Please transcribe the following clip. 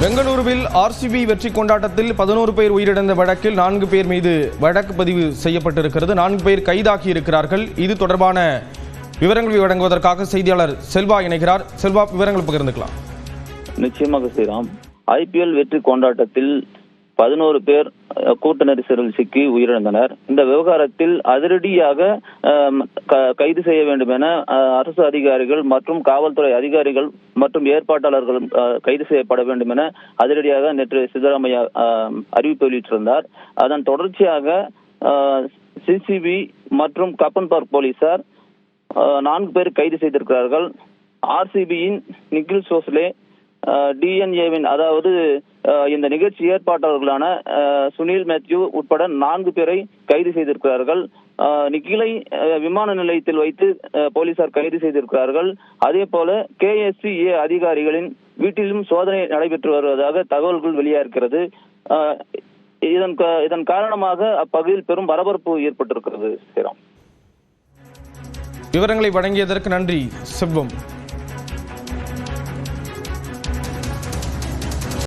பெங்களூருவில் ஆர்சிபி வெற்றி கொண்டாட்டத்தில் பதினோரு பேர் உயிரிழந்த வழக்கில் நான்கு பேர் மீது வழக்கு பதிவு செய்யப்பட்டிருக்கிறது. நான்கு பேர் கைதாகி இருக்கிறார்கள். இது தொடர்பான விவரங்களை வழங்குவதற்காக செய்தியாளர் செல்வா இணைகிறார். செல்வா விவரங்கள் பகிர்ந்துக்கலாம். நிச்சயமாக ஸ்ரீராம். ஐபிஎல் வெற்றி கொண்டாட்டத்தில் பதினோரு பேர் கூட்ட நெரிசலில் சிக்கி உயிரிழந்தனர். இந்த விவகாரத்தில் அதிரடியாக க- கைது செய்ய வேண்டும் என அரசு அதிகாரிகள் மற்றும் காவல்துறை அதிகாரிகள் மற்றும் ஏற்பாட்டாளர்கள் கைது செய்யப்பட வேண்டும் என அதிரடியாக நேற்று சித்தராமையா அறிவிப்பு வெளியிட்டிருந்தார். அதன் தொடர்ச்சியாக சிசிபி மற்றும் கப்பன் பார்க் போலீசார் நான்கு பேர் கைது செய்திருக்கிறார்கள். ஆர்சிபியின் நிக்கில் சோஸ்லே டிஎன்ஏவின் அதாவது இந்த நிகழ்ச்சி ஏற்பாட்டாளர்களான சுனில் மேத்யூ உட்பட நான்கு பேரை கைது செய்திருக்கிறார்கள். நிக்கிலை விமான நிலையத்தில் வைத்து போலீசார் கைது செய்திருக்கிறார்கள். அதே போல கேஎஸ்சிஏ அதிகாரிகளின் வீட்டிலும் சோதனை நடைபெற்று வருவதாக தகவல்கள் வெளியாகிறது இதன் இதன் காரணமாக அப்பகுதியில் பெரும் பரபரப்பு ஏற்பட்டிருக்கிறது. விவரங்களை வழங்கியதற்கு நன்றி. செல்வம்.